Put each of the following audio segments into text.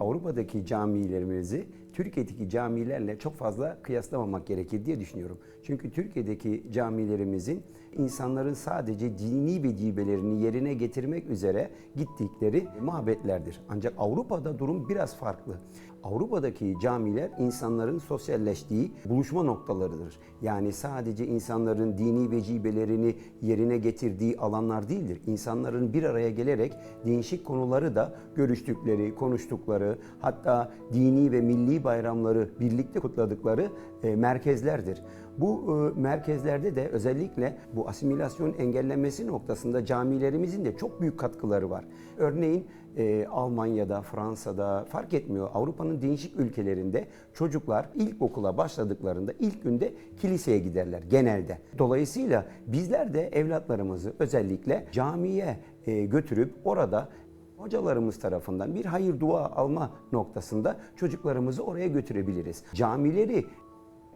Avrupa'daki camilerimizi Türkiye'deki camilerle çok fazla kıyaslamamak gerekir diye düşünüyorum. Çünkü Türkiye'deki camilerimizin insanların sadece dini vecibelerini yerine getirmek üzere gittikleri mabetlerdir. Ancak Avrupa'da durum biraz farklı. Avrupa'daki camiler insanların sosyalleştiği buluşma noktalarıdır. Yani sadece insanların dini vecibelerini yerine getirdiği alanlar değildir. İnsanların bir araya gelerek değişik konuları da görüştükleri, konuştukları, hatta dini ve milli bayramları birlikte kutladıkları e, merkezlerdir. Bu e, merkezlerde de özellikle bu asimilasyon engellenmesi noktasında camilerimizin de çok büyük katkıları var. Örneğin e, Almanya'da, Fransa'da fark etmiyor. Avrupa'nın değişik ülkelerinde çocuklar ilkokula başladıklarında ilk günde kiliseye giderler genelde. Dolayısıyla bizler de evlatlarımızı özellikle camiye e, götürüp orada hocalarımız tarafından bir hayır dua alma noktasında çocuklarımızı oraya götürebiliriz. Camileri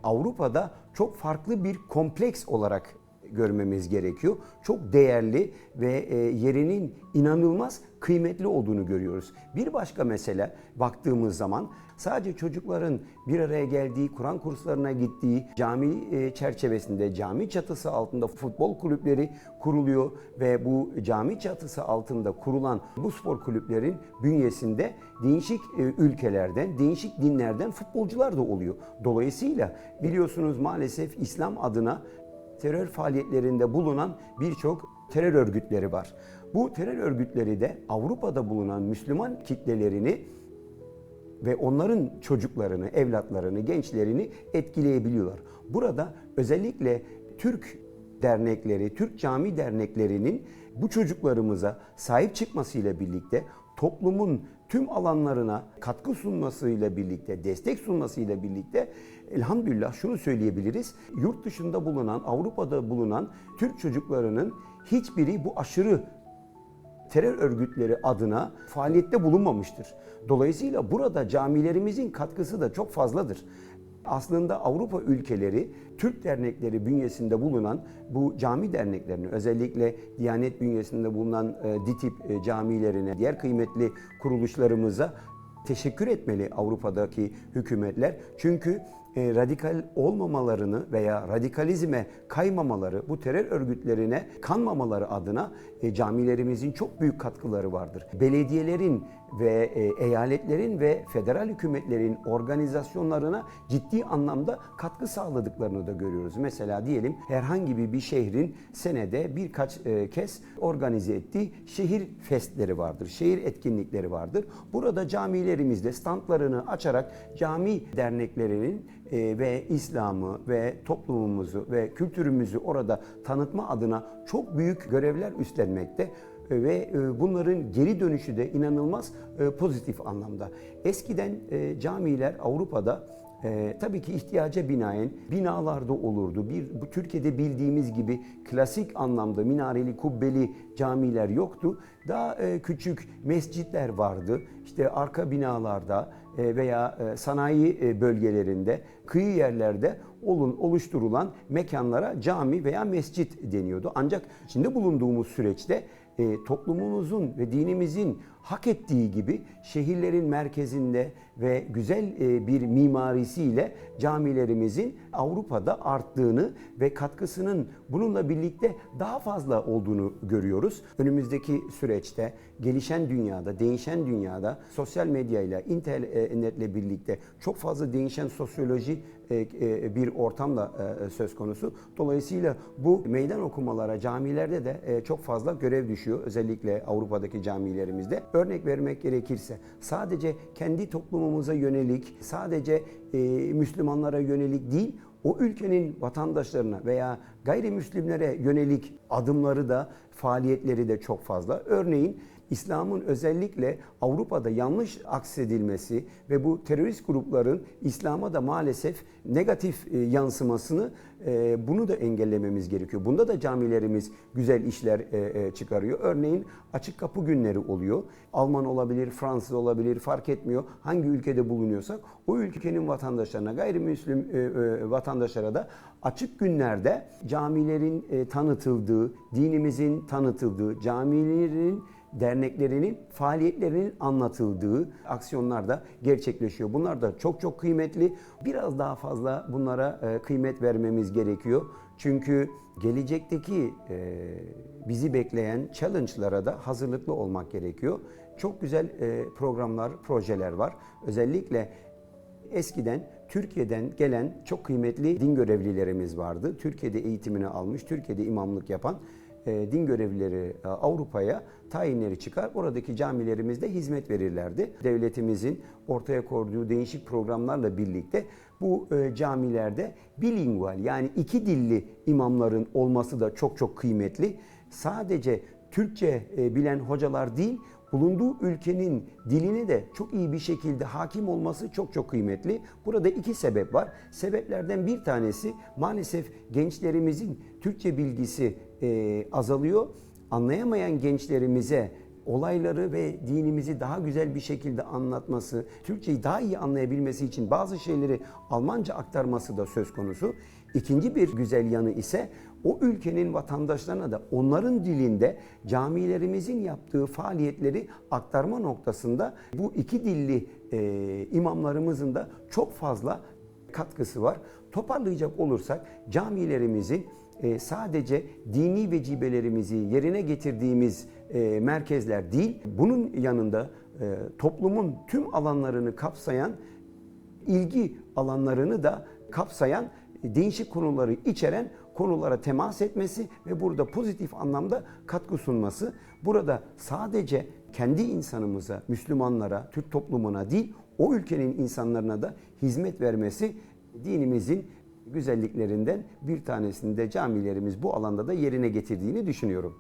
Avrupa'da çok farklı bir kompleks olarak görmemiz gerekiyor. Çok değerli ve e, yerinin inanılmaz kıymetli olduğunu görüyoruz. Bir başka mesele baktığımız zaman sadece çocukların bir araya geldiği, Kur'an kurslarına gittiği cami e, çerçevesinde, cami çatısı altında futbol kulüpleri kuruluyor ve bu cami çatısı altında kurulan bu spor kulüplerin bünyesinde değişik e, ülkelerden, değişik dinlerden futbolcular da oluyor. Dolayısıyla biliyorsunuz maalesef İslam adına terör faaliyetlerinde bulunan birçok terör örgütleri var. Bu terör örgütleri de Avrupa'da bulunan Müslüman kitlelerini ve onların çocuklarını, evlatlarını, gençlerini etkileyebiliyorlar. Burada özellikle Türk dernekleri, Türk cami derneklerinin bu çocuklarımıza sahip çıkmasıyla birlikte toplumun tüm alanlarına katkı sunmasıyla birlikte, destek sunmasıyla birlikte elhamdülillah şunu söyleyebiliriz. Yurt dışında bulunan, Avrupa'da bulunan Türk çocuklarının hiçbiri bu aşırı terör örgütleri adına faaliyette bulunmamıştır. Dolayısıyla burada camilerimizin katkısı da çok fazladır. Aslında Avrupa ülkeleri Türk dernekleri bünyesinde bulunan bu cami derneklerini özellikle Diyanet bünyesinde bulunan e, DİTİP e, camilerine, diğer kıymetli kuruluşlarımıza teşekkür etmeli Avrupa'daki hükümetler. Çünkü e, radikal olmamalarını veya radikalizme kaymamaları, bu terör örgütlerine kanmamaları adına e, camilerimizin çok büyük katkıları vardır. Belediyelerin ve e, eyaletlerin ve federal hükümetlerin organizasyonlarına ciddi anlamda katkı sağladıklarını da görüyoruz. Mesela diyelim herhangi bir, bir şehrin senede birkaç e, kez organize ettiği şehir festleri vardır, şehir etkinlikleri vardır. Burada camilerimizde standlarını açarak cami derneklerinin e, ve İslam'ı ve toplumumuzu ve kültürümüzü orada tanıtma adına çok büyük görevler üstlenmekte ve e, bunların geri dönüşü de inanılmaz e, pozitif anlamda. Eskiden e, camiler Avrupa'da ee, tabii ki ihtiyaca binaen binalarda olurdu. Bir bu Türkiye'de bildiğimiz gibi klasik anlamda minareli, kubbeli camiler yoktu. Daha küçük mescitler vardı. İşte arka binalarda veya e, sanayi e, bölgelerinde, kıyı yerlerde olun oluşturulan mekanlara cami veya mescit deniyordu. Ancak içinde bulunduğumuz süreçte e, toplumumuzun ve dinimizin hak ettiği gibi şehirlerin merkezinde ve güzel e, bir mimarisiyle camilerimizin Avrupa'da arttığını ve katkısının bununla birlikte daha fazla olduğunu görüyoruz. Önümüzdeki süreçte gelişen dünyada, değişen dünyada sosyal medyayla, internetle birlikte çok fazla değişen sosyoloji e, e, bir ortamla e, söz konusu. Dolayısıyla bu meydan okumalara camilerde de çok fazla görev düşüyor. Özellikle Avrupa'daki camilerimizde. Örnek vermek gerekirse sadece kendi toplumumuza yönelik, sadece Müslümanlara yönelik değil, o ülkenin vatandaşlarına veya gayrimüslimlere yönelik adımları da faaliyetleri de çok fazla. Örneğin İslam'ın özellikle Avrupa'da yanlış aksedilmesi ve bu terörist grupların İslam'a da maalesef negatif e, yansımasını e, bunu da engellememiz gerekiyor. Bunda da camilerimiz güzel işler e, çıkarıyor. Örneğin açık kapı günleri oluyor. Alman olabilir, Fransız olabilir fark etmiyor. Hangi ülkede bulunuyorsak o ülkenin vatandaşlarına, gayrimüslim vatandaşlara da açık günlerde camilerin tanıtıldığı, dinimizin tanıtıldığı, camilerin derneklerinin faaliyetlerinin anlatıldığı aksiyonlar da gerçekleşiyor. Bunlar da çok çok kıymetli. Biraz daha fazla bunlara e, kıymet vermemiz gerekiyor. Çünkü gelecekteki e, bizi bekleyen challenge'lara da hazırlıklı olmak gerekiyor. Çok güzel e, programlar, projeler var. Özellikle eskiden Türkiye'den gelen çok kıymetli din görevlilerimiz vardı. Türkiye'de eğitimini almış, Türkiye'de imamlık yapan e, din görevlileri e, Avrupa'ya tayinleri çıkar. Oradaki camilerimizde hizmet verirlerdi. Devletimizin ortaya koyduğu değişik programlarla birlikte bu e, camilerde bilingual yani iki dilli imamların olması da çok çok kıymetli. Sadece Türkçe e, bilen hocalar değil, bulunduğu ülkenin diline de çok iyi bir şekilde hakim olması çok çok kıymetli. Burada iki sebep var. Sebeplerden bir tanesi maalesef gençlerimizin Türkçe bilgisi e, azalıyor. Anlayamayan gençlerimize olayları ve dinimizi daha güzel bir şekilde anlatması, Türkçeyi daha iyi anlayabilmesi için bazı şeyleri Almanca aktarması da söz konusu. İkinci bir güzel yanı ise o ülkenin vatandaşlarına da onların dilinde camilerimizin yaptığı faaliyetleri aktarma noktasında bu iki dilli e, imamlarımızın da çok fazla katkısı var. Toparlayacak olursak camilerimizin e, sadece dini vecibelerimizi yerine getirdiğimiz e, merkezler değil, bunun yanında e, toplumun tüm alanlarını kapsayan ilgi alanlarını da kapsayan değişik konuları içeren konulara temas etmesi ve burada pozitif anlamda katkı sunması. Burada sadece kendi insanımıza, Müslümanlara, Türk toplumuna değil, o ülkenin insanlarına da hizmet vermesi dinimizin güzelliklerinden bir tanesini de camilerimiz bu alanda da yerine getirdiğini düşünüyorum.